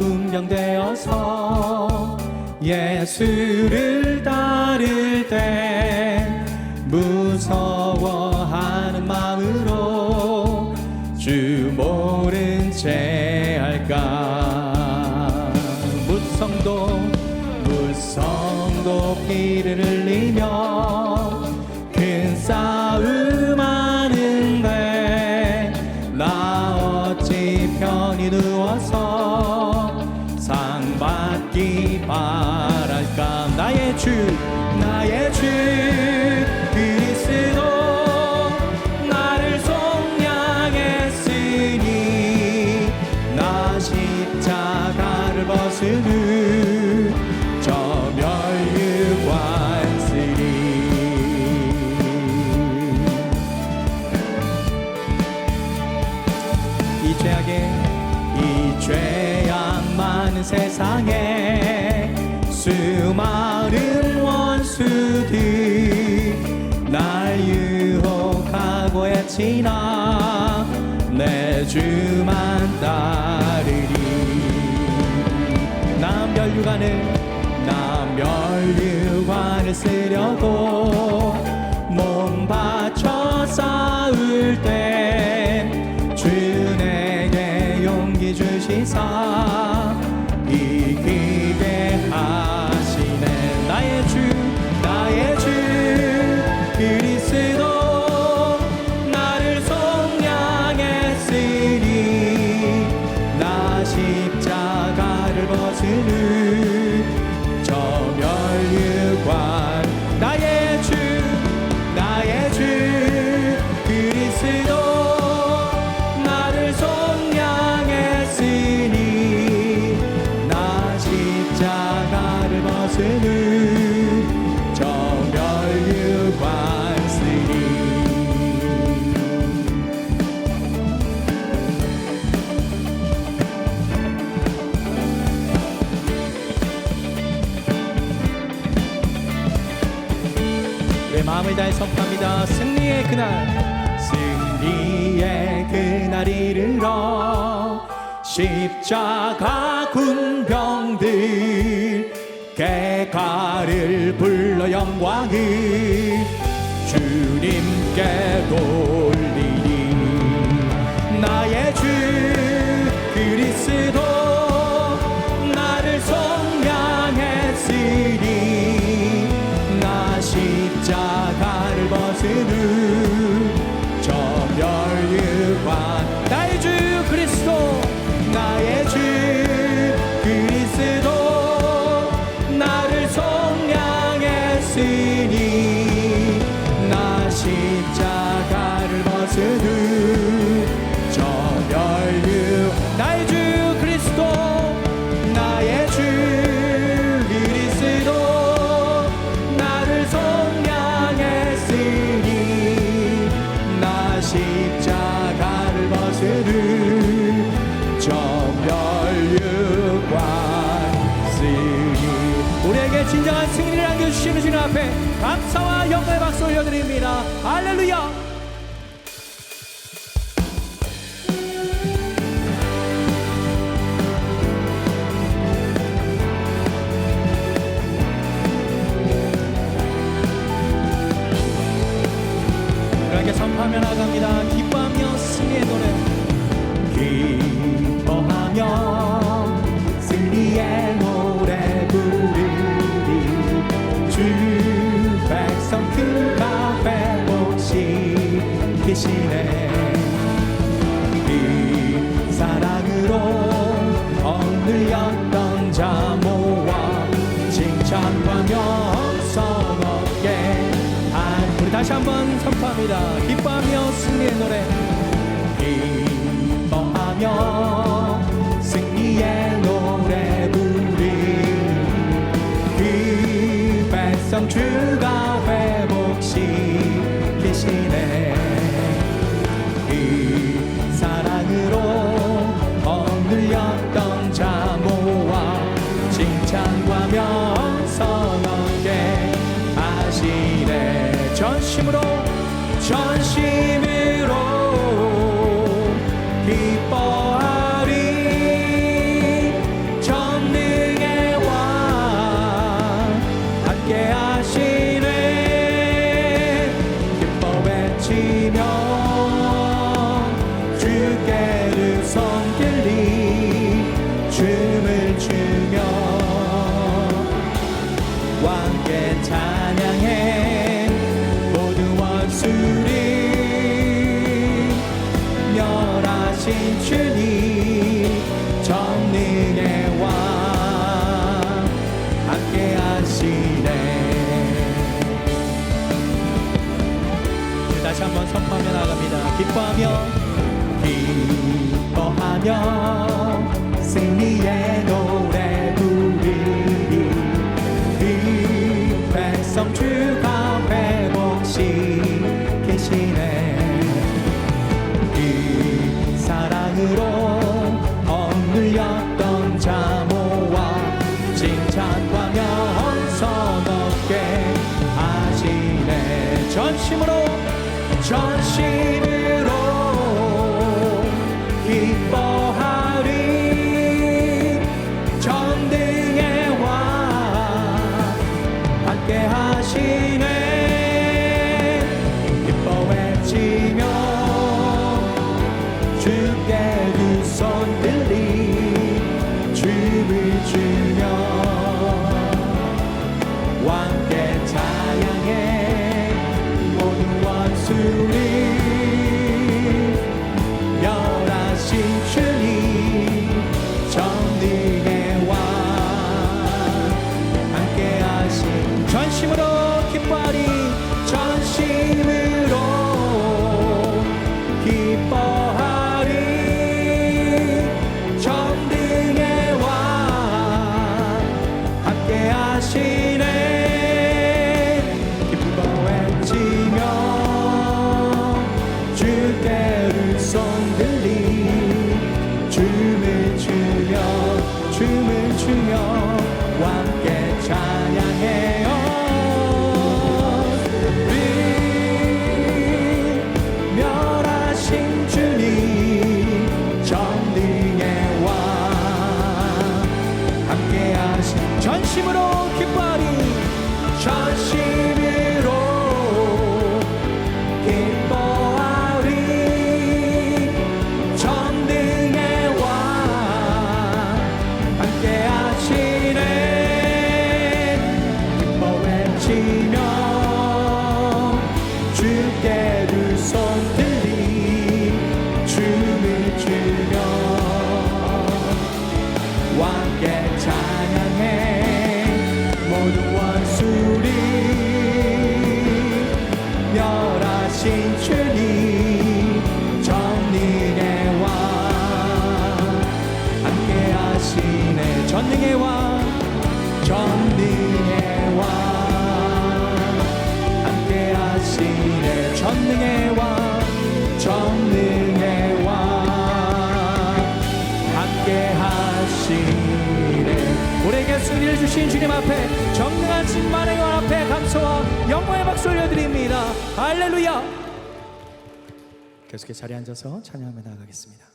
분명되어서 예수를 따를 때 무서워하는 마음으로 주 모른 채 할까? 무성도 무성도 길을 십자가를 벗은 후저 멸류 관스리. 이 죄악에 이 죄악 많은 세상에 수많은 원수들 날 유혹하고 해치나 멸류관을 나 멸류관을 쓰려고 몸 바쳐 싸울 때 주 내게 용기 주시사. 내 마음을 다해 선포합니다. 승리의 그날, 승리의 그날 이르러 십자가 군병들 개가를 불러 영광을 주님께 돌. 주시는 주님 앞에 감사와 영광의 박수 올려드립니다. 할렐루야! 기뻐하며 기뻐하며 승리의 노래 부르리. 그 백성 주가 회복시키시네. 그 사랑으로 억눌렸던 자모와 칭찬과 명성 얻게 하시네. 전심으로 전심 전능의 왕 전능의 왕 함께 하시네. 우리에게 승리를 주신 주님 앞에 정능한 신만의 영 앞에 감사와 영광의 박수 올려드립니다. 할렐루야! 계속해 자리에 앉아서 찬양하며 나아가겠습니다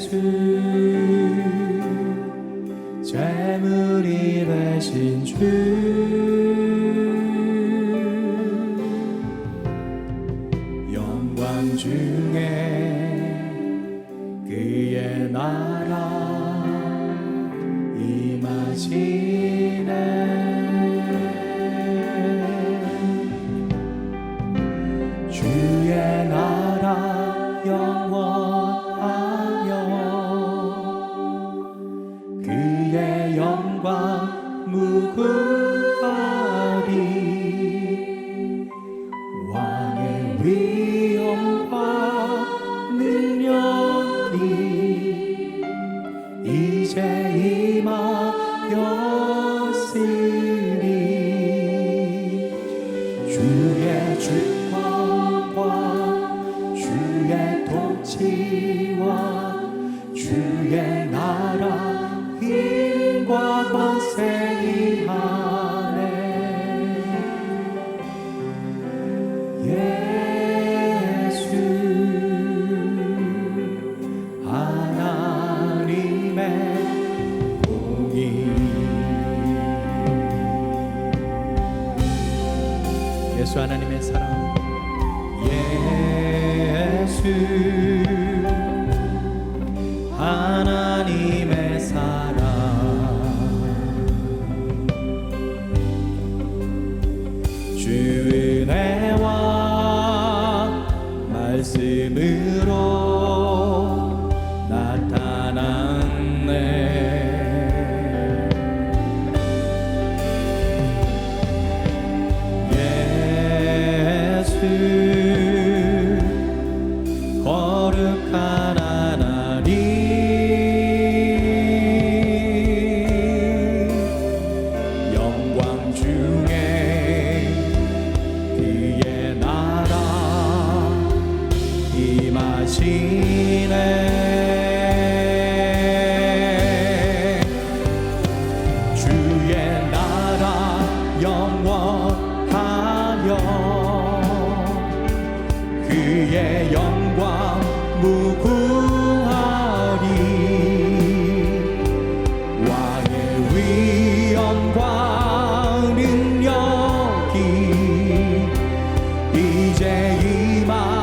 예수 재물이 되신 주 України. 지내. 주의 나라 영원하며 그의 영광 무궁하리. 왕의 위엄과 능력이 이제 이만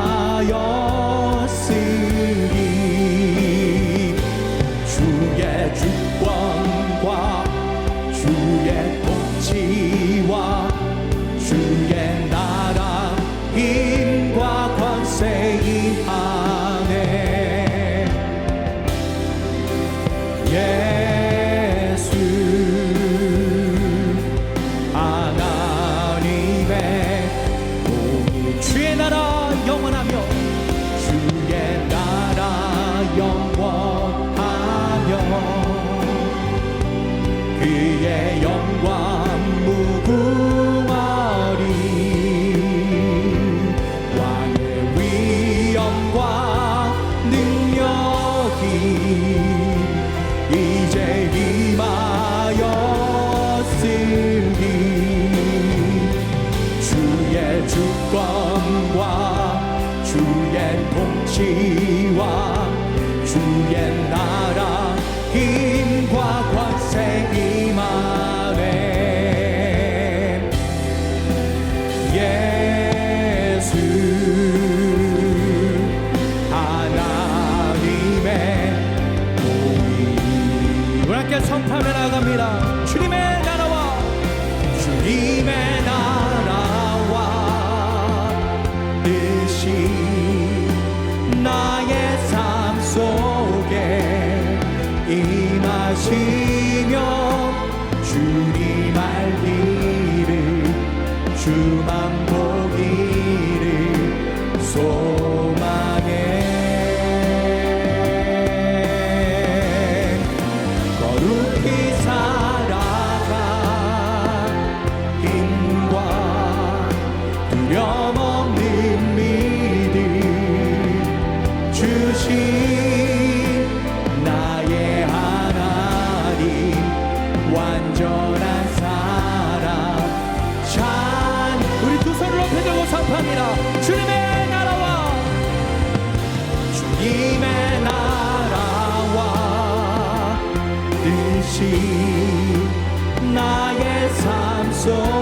의와 주의 나라 힘과 권세 임하네 예수 하나님의 공의 우리 함께 선포하며 나갑니다. 하시며 주님 알 일을 주 선포합니다. 주님의 나라와 주님의 나라와 뜻이 나의 삶 속.